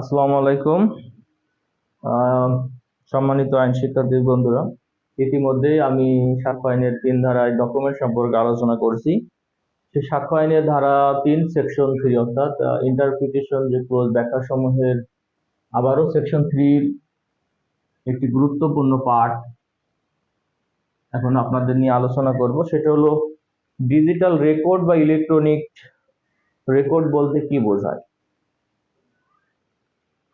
আসসালামু আলাইকুম। সম্মানিত আইন শিক্ষার্থী বন্ধুরা, ইতিমধ্যেই আমি সাক্ষ্য আইনের তিন ধারায় ডকুমেন্ট সম্পর্কে আলোচনা করছি। সেই সাক্ষ্য আইনের ধারা তিন সেকশন থ্রি অর্থাৎ ইন্টারপ্রিটেশন যে ক্লোজ ব্যাখ্যা সমূহের আবারও সেকশন থ্রির একটি গুরুত্বপূর্ণ পার্ট এখন আপনাদের নিয়ে আলোচনা করব। সেটা হলো ডিজিটাল রেকর্ড বা ইলেকট্রনিক রেকর্ড বলতে কি বোঝায়?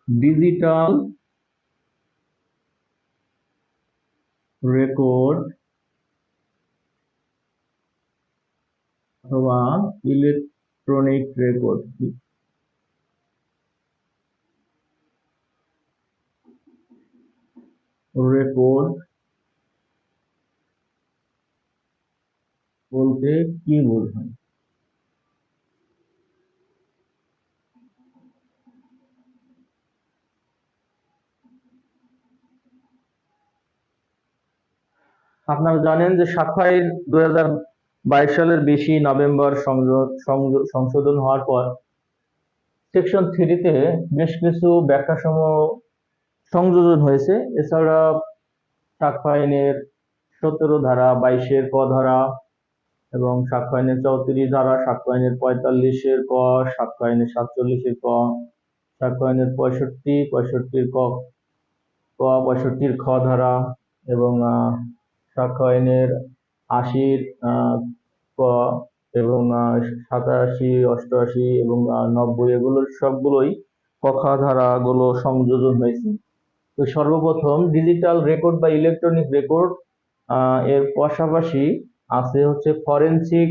ডিজিটাল রেকর্ড অথবা ইলেকট্রনিক রেকর্ড রেকর্ড বলতে কি বোঝায়? আপনারা জানেন যে আইন দুই বাইশ সালের বেশি নভেম্বর সংশোধন হওয়ার পর সেকশন থ্রিতে বেশ কিছু ব্যাখ্যাসমূহ সংযোজন হয়েছে। এছাড়া সাক্ষ্য সতেরো ধারা বাইশের ক ধারা এবং সাক্ষ্য আইনের চৌত্রিশ ধারা সাক্ষ্য আইনের পঁয়তাল্লিশের ক সাক্ষ্য আইনের সাতচল্লিশের ক সাক্ষ্য আইনের পঁয়ষট্টি, পঁয়ষট্টির ক ক, পঁয়ষট্টির খ ধারা এবং আহ, সাক্ষ্য আইনের আশির ক এবং সাতাশি অষ্টআশি এবং নব্বই এগুলো সবগুলোই কখা সংযোজন হয়েছে। তো সর্বপ্রথম ডিজিটাল রেকর্ড বা ইলেকট্রনিক রেকর্ড এর পাশাপাশি আছে হচ্ছে ফরেনসিক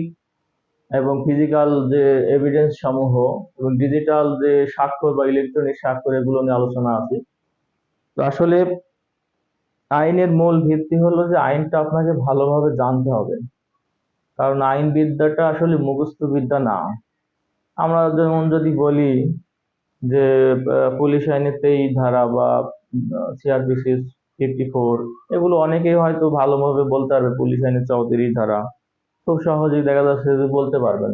এবং ফিজিক্যাল যে এভিডেন্স সমূহ এবং ডিজিটাল যে স্বাক্ষর বা ইলেকট্রনিক স্বাক্ষর এগুলো নিয়ে আলোচনা আছে। তো আসলে আইনের মূল ভিত্তি হলো যে আইনটা আপনাকে ভালোভাবে জানতে হবে। কারণ আইন বিদ্যাটা আসলে মুখস্থ বিদ্যা না। আমরা যেমন যদি বলি যে পুলিশ আইনের তেইশ ধারা বা সিআরপিসি ফিফটি ফোর এগুলো অনেকেই হয়তো ভালোভাবে বলতে পারবে, পুলিশ আইনের চৌত্রিশ ধারা। খুব সহজেই দেখা যাচ্ছে যে বলতে পারবেন।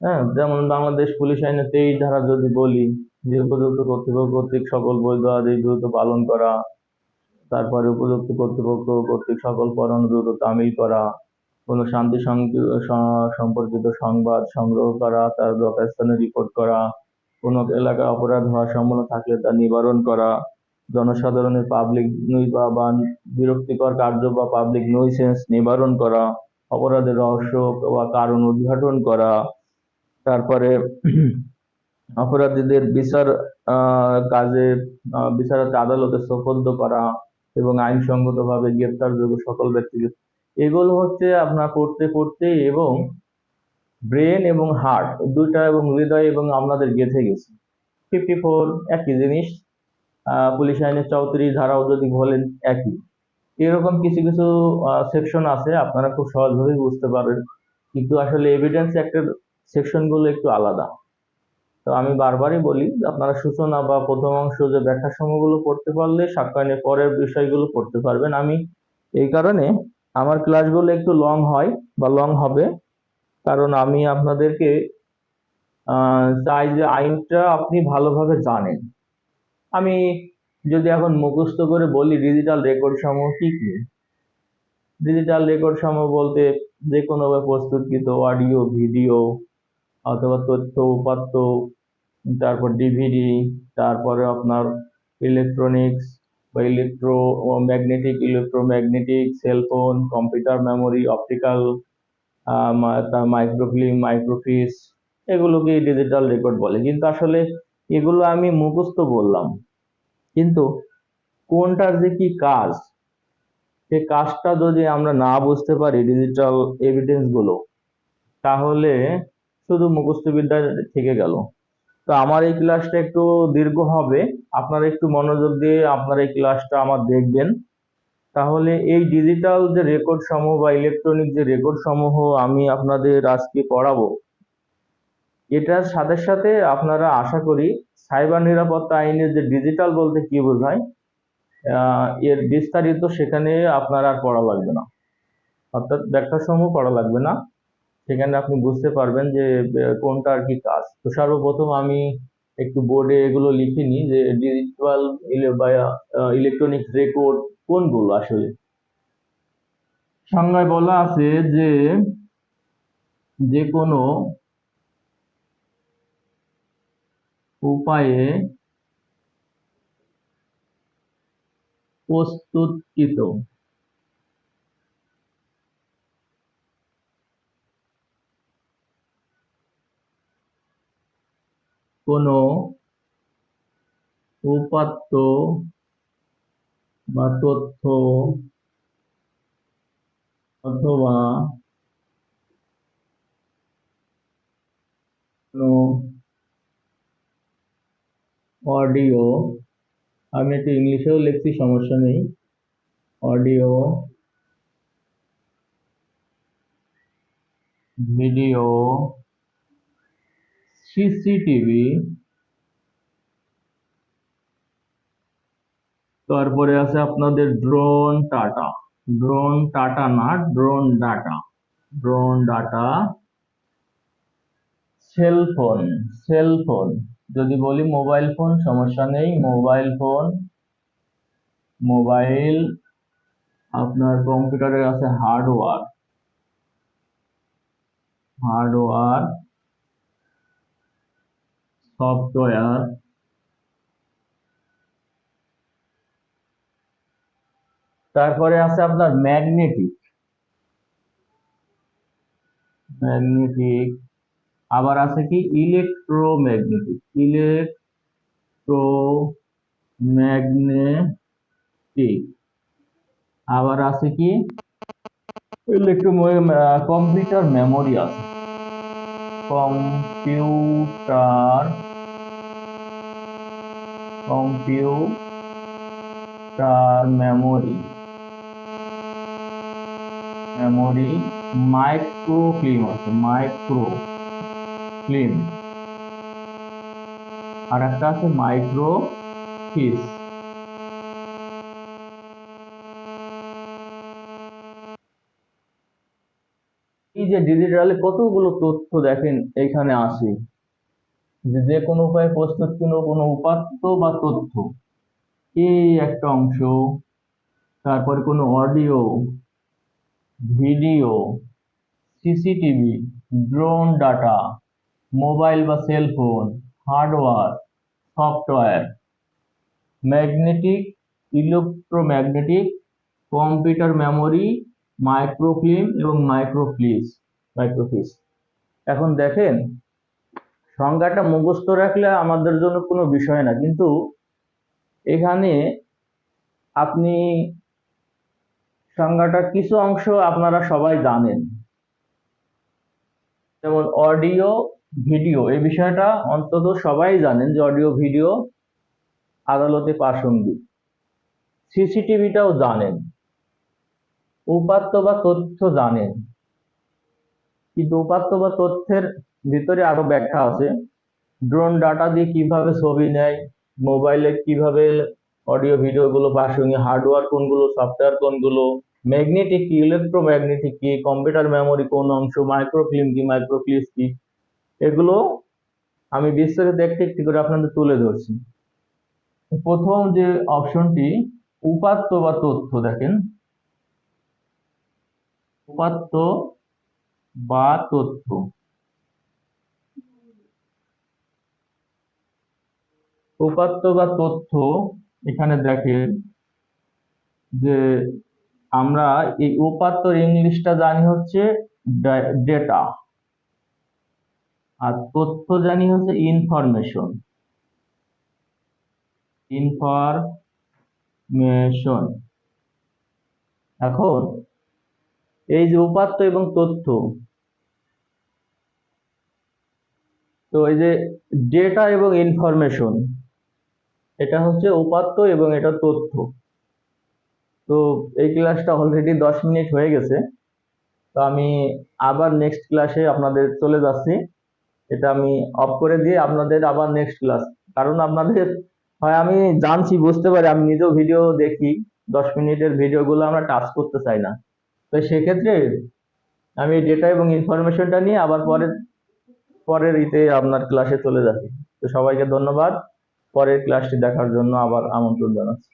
হ্যাঁ যেমন বাংলাদেশ পুলিশ আইনের তেইশ ধারা যদি বলি, যে উপযুক্ত কর্তৃপক্ষ কর্তৃক সকল বৈধ আদেশ দ্রুত পালন করা তারপরে উপযুক্ত কর্তৃপক্ষ কর্তৃক সকল পরোয়ানা দ্রুত তামিল করা, কোনো শান্তি সম্পর্কিত সংবাদ সংগ্রহ করা, তার যথাস্থানে রিপোর্ট করা, কোনো এলাকায় অপরাধ হওয়ার সম্ভাবনা থাকলে তা নিবারণ করা, জনসাধারণের পাবলিক বা বিরক্তিকর কার্য বা পাবলিক নইসেন্স নিবারণ করা, অপরাধের রহস্য বা কারণ উদ্ঘাটন করা, তারপরে অপরাধীদের বিচার কাজে বিচারক আদালতে সোপর্দ করা এবং আইনসঙ্গতভাবে গ্রেপ্তারযোগ্য সকল ব্যক্তিকে। এগুলো হচ্ছে আপনার করতে করতে এবং ব্রেন এবং হার্ট দুইটা এবং হৃদয় এবং আপনাদের গেঁথে গেছে। ফিফটি ফোর, একই জিনিস। পুলিশ আইনের চৌত্রিশ ধারাও যদি বলেন, একই। এরকম কিছু কিছু সেকশন আছে, আপনারা খুব সহজভাবেই বুঝতে পারবেন। কিন্তু আসলে এভিডেন্স অ্যাক্টের সেকশনগুলো একটু আলাদা। তো আমি বারবারই বলি আপনারা সূচনা বা প্রথম অংশ যে ব্যাখ্যা সমূহগুলো পড়তে পারলে সাক্ষ্যায়নের পরের বিষয়গুলো পড়তে পারবেন। আমি এই কারণে আমার ক্লাসগুলো একটু লং হয় বা লং হবে। কারণ আমি আপনাদেরকে চাই যে আইনটা আপনি ভালোভাবে জানেন। আমি যদি এখন মুখস্থ করে বলি ডিজিটাল রেকর্ড সমূহ কি কি? ডিজিটাল রেকর্ড সমূহ বলতে যে কোনো প্রস্তুতকৃত অডিও ভিডিও অথবা তথ্য, উপাত্ত, তারপর ডিভিডি তারপরে আপনার ইলেকট্রনিক্স বা electro magnetic electromagnetic cellphone computer memory optical microfilm microfiche এগুলোকে ডিজিটাল রেকর্ড বলে। কিন্তু আসলে এগুলো আমি মুখস্থ বললাম। কিন্তু কোনটার যে কি কাজ, সে কাজটা যদি আমরা না বুঝতে পারি ডিজিটাল এভিডেন্সগুলো, তাহলে শুধু মুখস্থ বিদ্যা থেকে গেল। তো আমার এই ক্লাসটা একটু দীর্ঘ হবে। আপনারা একটু মনোযোগ দিয়ে আপনারা এই ক্লাসটা আমার দেখবেন। তাহলে এই ডিজিটাল যে রেকর্ড সমূহ বা ইলেকট্রনিক যে রেকর্ড সমূহ আমি আপনাদের আজকে পড়াবো, এটার সাথে সাথে আপনারা আশা করি সাইবার নিরাপত্তা আইনের যে ডিজিটাল বলতে কি বোঝায় এর বিস্তারিত সেখানে আপনার আর পড়া লাগবে না। অর্থাৎ ব্যাখ্যা সমূহ পড়া লাগবে না। সেখানে আপনি বুঝতে পারবেন যে কোনটা আর কি কাজ। তো সর্বপ্রথম আমি একটু বোর্ডে এগুলো লিখে নিই যে ডিজিটাল ইলেকট্রনিক রেকর্ড কোনগুলো আসলে। সংজ্ঞায় বলা আছে যে যে কোনো উপায়ে প্রস্তুতকৃত। কোনো উপাত্ত বা তথ্য অথবা অডিও আমি একটু ইংলিশেও লিখছি সমস্যা নেই। অডিও ভিডিও সিসিটিভি তারপরে আছে আপনাদের ড্রোন টাটা ড্রোন টাটা না drone data drone data cell phone cell phone যদি বলি মোবাইল ফোন সমস্যা নেই। মোবাইল ফোন মোবাইল আপনার কম্পিউটারের আছে হার্ডওয়্যার হার্ডওয়্যার সফটওয়্যার তারপরে আছে আপনার ম্যাগনেটিক। ম্যাগনেটিক। আবার আছে কি? ইলেকট্রোম্যাগনেটিক। ইলেকট্রো ম্যাগনেটিক আবার আছে কি? ইলেকট্রো কম্পিউটার মেমোরি আছে। Computer computer memory memory film আছে মাইক্রো ফিল্ম আর একটা আছে মাইক্রো ফিস এই যে ডিজিটালে কতগুলো তথ্য দেখেন এখানে আসে? যে যে কোনো উপায়ে প্রস্তুত কোনো উপাত্ত বা তথ্য। এই একটা অংশ। তারপরে কোনো audio, video, CCTV, drone data, mobile বা cell phone hardware software, magnetic, electromagnetic, computer memory, microfilm এবং মাইক্রোফ্লিস মাইক্রোফিস। এখন দেখেন সংজ্ঞাটা মুখস্থ রাখলে আমাদের জন্য কোনো বিষয় না। কিন্তু এখানে আপনি সংজ্ঞাটার কিছু অংশ আপনারা সবাই জানেন। যেমন অডিও, ভিডিও, এই বিষয়টা অন্তত সবাই জানেন যে অডিও, ভিডিও আদালতে প্রাসঙ্গিক। সিসিটিভিটাও জানেন। উপাত্ত বা তথ্য জানেন। কিন্তু উপাত্ত বা তথ্যের ভিতরে আরও ব্যাখ্যা আছে। ড্রোন ডাটা দিয়ে কীভাবে ছবি নেয় মোবাইলে কীভাবে অডিও ভিডিও গুলো প্রাসঙ্গিক হার্ডওয়্যার কোনগুলো সফটওয়্যার কোনগুলো ম্যাগনেটিক কি ইলেকট্রোম্যাগনেটিক কি কম্পিউটার মেমোরি কোন অংশ মাইক্রোফিল্ম কি মাইক্রোফ্লিস কি, এগুলো আমি বিস্তারিত একটি একটি করে আপনাদের তুলে ধরছি। প্রথম যে অপশনটি, উপাত্ত বা তথ্য দেখেন। উপাত্ত বা তথ্য। উপাত্ত বা তথ্য এখানে দেখেন যে আমরা এই উপাত্তর ইংলিশটা জানি হচ্ছে ডেটা। আর তথ্য জানি হচ্ছে ইনফরমেশন। ইনফরমেশন। এখন এই যে উপাত্ত এবং তথ্য, তো এই যে ডেটা এবং ইনফরমেশন এটা হচ্ছে উপাত্ত এবং এটা তথ্য। তো এই ক্লাসটা অলরেডি দশ মিনিট হয়ে গেছে। তো আমি আবার নেক্সট ক্লাসে আপনাদের চলে যাচ্ছি। এটা আমি অফ করে দিয়ে আপনাদের আবার নেক্সট ক্লাস কারণ আপনাদের, হয় আমি জানছি, বুঝতে পারি, আমি নিজেও ভিডিও দেখি। দশ মিনিটের ভিডিওগুলো আমরা টাচ করতে চাই না। তো সেক্ষেত্রে আমি ডেটা এবং ইনফরমেশনটা নিয়ে আবার পরের পরের ইতে আপনার ক্লাসে চলে যাচ্ছি। তো সবাইকে ধন্যবাদ। পরের ক্লাসটি দেখার জন্য আবার আমন্ত্রণ জানাচ্ছি।